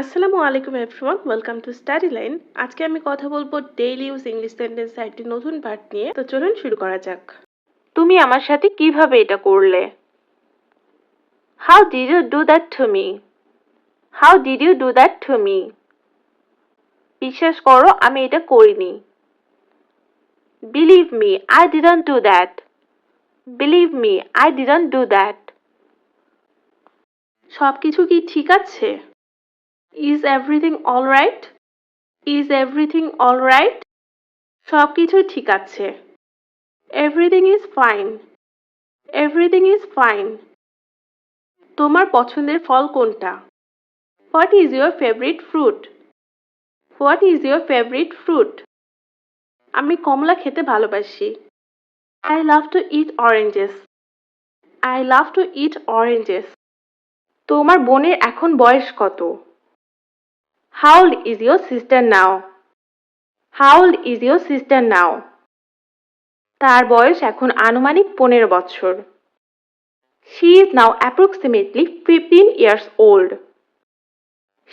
আসসালামু আলাইকুম everyone welcome to study line আজকে আমি কথা বলব ডেইলি ইউজ ইংলিশ সেন্টেন্স একটি নতুন পার্ট নিয়ে। তো চলুন শুরু করা যাক। তুমি আমার সাথে কীভাবে এটা করলে? How did you do that to me how did you do that to me বিশ্বাস করো, আমি এটা করিনি। Believe me I didn't do that believe me I didn't do that সব কিছু কি ঠিক আছে? Is everything all right is everything all right সব কিছু ঠিক আছে। Everything is fine everything is fine তোমার পছন্দের ফল কোনটা? What is your favourite fruit what is your favourite fruit আমি কমলা খেতে ভালোবাসি। I love to eat oranges I love to eat oranges তোমার বোনের এখন বয়স কত? How old is your sister now? How old is your sister now? তার বয়স এখন আনুমানিক পনেরো বছর She is now approximately 15 years old.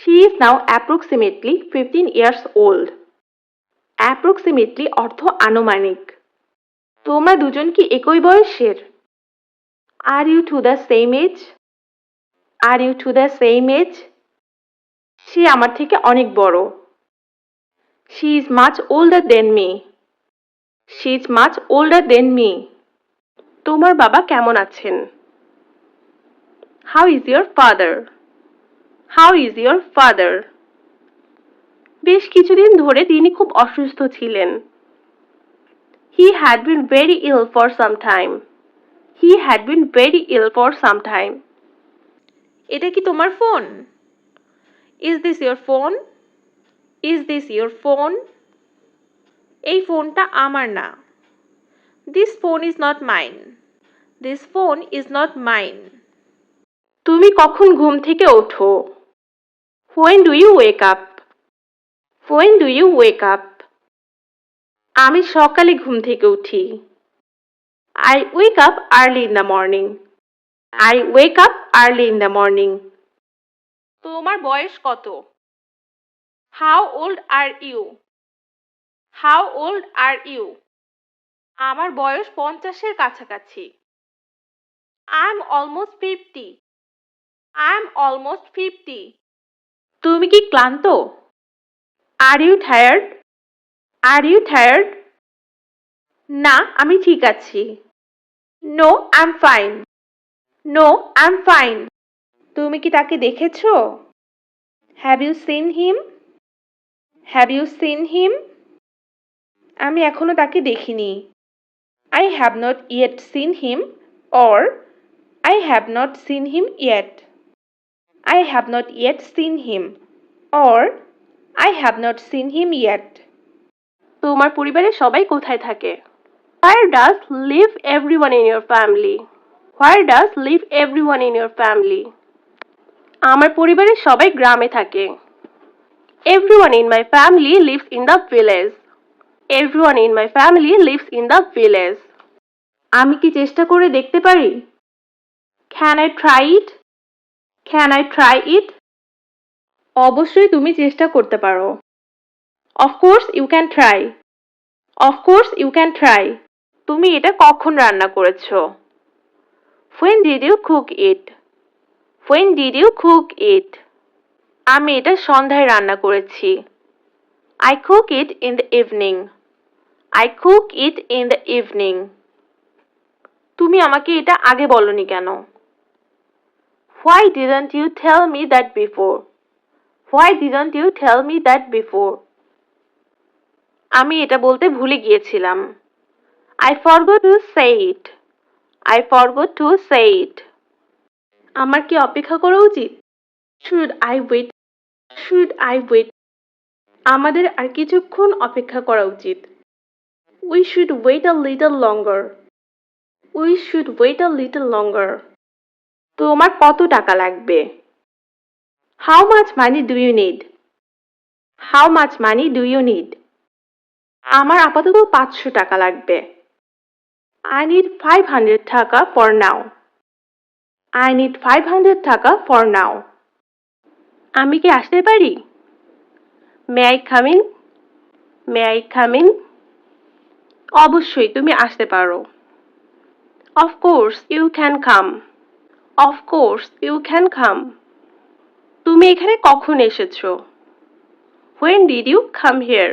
She is now approximately 15 years old. Approximately অর্থ আনুমানিক তোমরা দুজন কি একই বয়সের Are you to the same age? Are you to the same age? সে আমার থেকে অনেক বড়। She is much older than me she is much older than me তোমার বাবা কেমন আছেন? How is your father how is your father বেশ কিছুদিন ধরে তিনি খুব অসুস্থ ছিলেন। He had been very ill for some time he had been very ill for some time এটা কি তোমার phone? Is this your phone is this your phone এই ফোনটা আমার না। This phone is not mine this phone is not mine তুমি কখন ঘুম থেকে ওঠো? When do you wake up when do you wake up আমি সকালে ঘুম থেকে উঠি। I wake up early in the morning I wake up early in the morning তোমার বয়স কত? How old are you how old are you আমার বয়স পঞ্চাশের কাছাকাছি। I am almost fifty I am almost fifty তুমি কি ক্লান্ত? Are you tired are you tired না, আমি ঠিক আছি। No I am fine no I am fine তুমি কি তাকে দেখেছ? Have you seen him have you seen him আমি এখনও তাকে দেখিনি। I have not yet seen him or I have not seen him yet I have not yet seen him or I have not seen him yet তোমার পরিবারের সবাই কোথায় থাকে? Where does live everyone in your family where does live everyone in your family আমার পরিবারের সবাই গ্রামে থাকে। Everyone in my family lives in the village everyone in my family lives in the village আমি কি চেষ্টা করে দেখতে পারি? Can I try it can I try it অবশ্যই তুমি চেষ্টা করতে পারো। Of course you can try of course you can try তুমি এটা কখন রান্না করেছ? When did you cook when did you cook cook it আমি এটা সন্ধ্যায় রান্না করেছি। I cook it in the evening I cook it in the evening তুমি আমাকে এটা আগে বলনি কেন? Why didn't you tell me that before why didn't you tell me that before আমি এটা বলতে ভুলে গিয়েছিলাম। I forgot to say it I forgot to say it আমার কি অপেক্ষা করা উচিত? Should I wait should I wait আমাদের আর কিছুক্ষণ অপেক্ষা করা উচিত। We should wait a little longer we should wait a little longer তোমার কত টাকা লাগবে? How much money do you need how much money do you need আমার আপাতত পাঁচশো টাকা লাগবে। I need five hundred taka for now I need 500 টাকা ফর নাও আমি কি আসতে পারি? May I come in may I come in অবশ্যই, তুমি আসতে পারো। Of course you can come of course you can come তুমি এখানে কখন এসেছ? When did you come here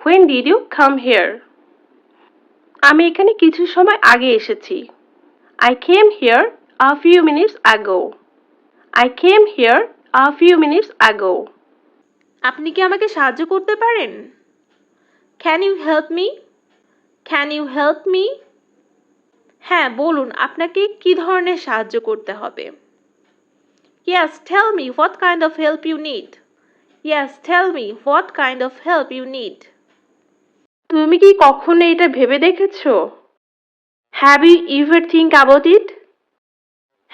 when did you come here আমি এখানে কিছু সময় আগে এসেছি। I came here a few minutes ago I came here a few minutes ago আপনি কি আমাকে সাহায্য করতে পারেন? Can you help me can you help me হ্যাঁ বলুন আপনাকে কি ধরনের সাহায্য করতে হবে? Yes tell me what kind of help you need yes tell me what kind of help you need তুমি কি কখনো এটা ভেবে দেখেছ? Have you ever think about it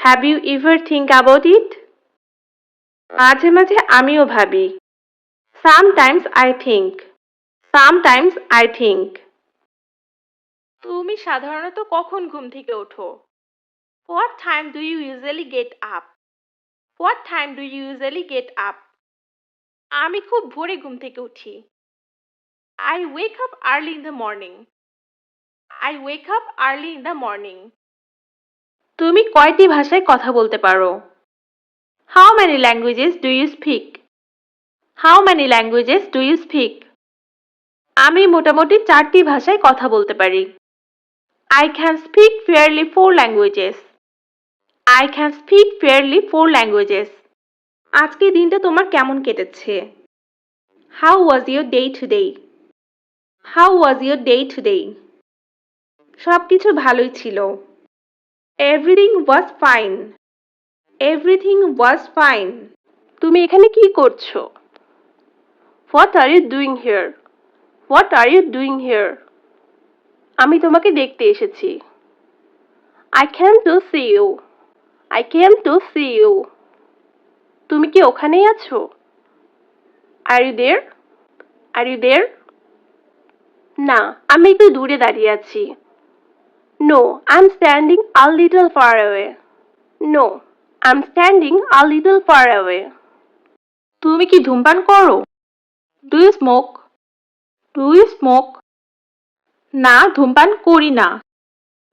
have you ever think about it মাঝে মাঝে আমিও ভাবি। Sometimes I think sometimes I think তুমি সাধারণত কখন ঘুম থেকে ওঠো? What time do you usually get up what time do you usually get up আমি খুব ভোরে ঘুম থেকে উঠি। I wake up early in the morning I wake up early in the morning তুমি কয়টি ভাষায় কথা বলতে পারো? How many languages do you speak how many languages do you speak আমি মোটামুটি চারটি ভাষায় কথা বলতে পারি। I can speak fairly four languages I can speak fairly four languages আজকে দিনটা তোমার কেমন কেটেছে? How was your day to today how was your day to today সব কিছু ভালোই ছিল। Everything was fine everything was fine তুমি এখানে কি করছ? What are you doing here what are you doing here আমি তোমাকে দেখতে এসেছি। I came to see you I came to see you তুমি কি ওখানেই আছো? Are you there are you দের না, আমি একটু দূরে দাঁড়িয়ে আছি। No I am standing a little far away no I am standing a little far তুমি কি ধূমপান করো? Do you smoke do you smoke না ধূমপান করি না।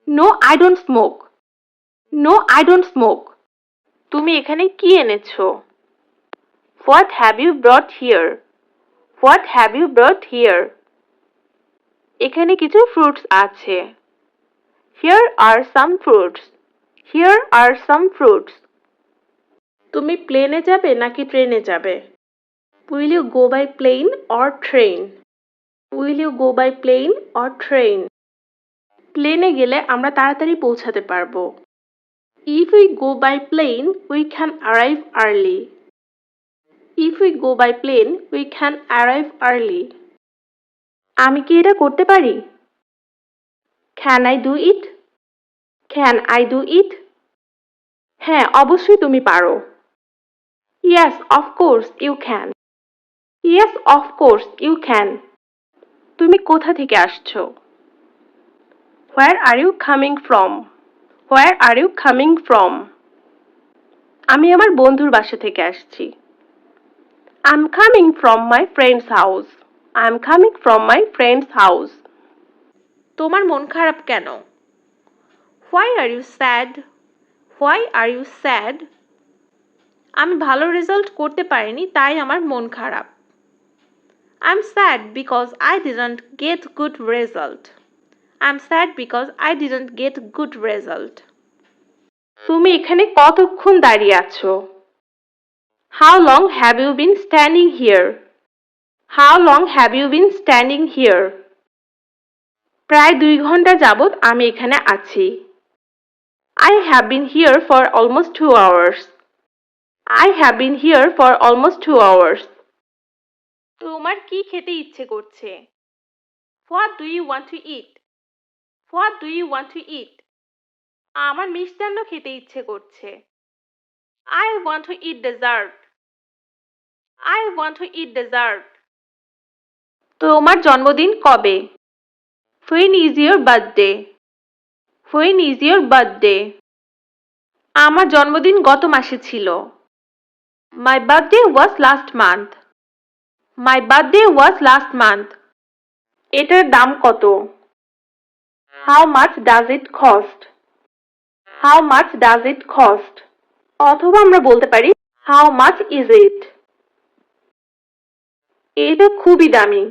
No I don't smoke no I don't smoke তুমি এখানে কি এনেছো? What have you brought here what have you brought here এখানে কিছু ফ্রুটস আছে। Here are some fruits here are some fruits তুমি প্লেনে যাবে নাকি ট্রেনে যাবে? Will you go by plane or train will you go by plane or train প্লেনে গেলে আমরা তাড়াতাড়ি পৌঁছাতে পারব। If we go by plane we can arrive early if we go by plane we can arrive early আমি কি এটা করতে পারি? Can I do it can I do it হ্যাঁ অবশ্যই তুমি পারো। Yes of course you can yes of course you can তুমি কোথা থেকে আসছো? Where are you coming from where are you coming from আমি আমার বন্ধুর বাসা থেকে আসছি। I am coming from my friend's house I am coming from my friend's house তোমার মন খারাপ কেন? Why are you sad why are you sad আমি ভালো রেজাল্ট করতে পারিনি, তাই আমার মন খারাপ। I am sad because I didn't get good result I am sad because I didn't get good result তুমি এখানে কতক্ষণ দাঁড়িয়ে আছো? How long have you been standing here how long have you been standing here প্রায় দুই ঘণ্টা যাবৎ আমি এখানে আছি। I have been here for almost two hours I have been here for almost two hours তোমার কি খেতে ইচ্ছে করছে? What do you want to eat what do you want to eat আমার মিষ্টান্ন খেতে ইচ্ছে করছে। I want to eat dessert I want to eat dessert তোমার জন্মদিন কবে? When is your birthday when is your birthday আমার জন্মদিন গত মাসে ছিল। My birthday was last month my birthday was last month এটার দাম কত? How much does it cost how much does it cost অথবা আমরা বলতে পারি হাউ মাচ ইজ ইট এটা খুবই দামি।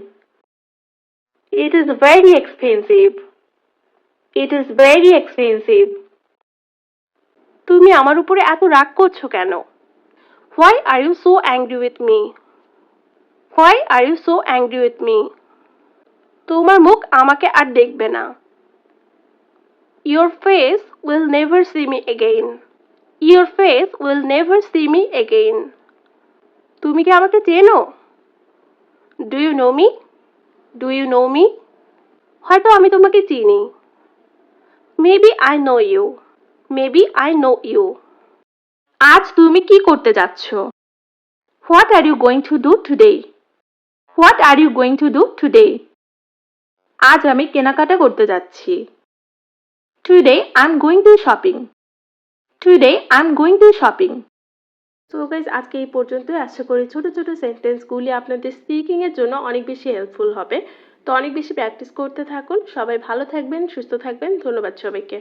It is very expensive it is very expensive তুমি আমার উপরে এত রাগ করছ কেন? Why are you so angry with me why are you so angry with me তোমার মুখ আমাকে আর দেখবে না। Your face will never see me again your face will never see me again তুমি কি আমাকে চেনো? Do you know me do you know me হয়তো আমি তোমাকে চিনি। Maybe I know you maybe I know you আজ তুমি কি করতে যাচ্ছ? What are you going to do today what are you going to do today আজ আমি কেনাকাটা করতে যাচ্ছি। Today I am going to shopping today I am going to shopping so guys আজকে এই পর্যন্তই। আশা করি ছোট ছোট সেন্টেন্সগুলি আপনাদের স্পিকিংয়ের জন্য অনেক বেশি হেল্পফুল হবে। তো অনেক বেশি প্র্যাকটিস করতে থাকুন। সবাই ভালো থাকবেন, সুস্থ থাকবেন। ধন্যবাদ সবাইকে।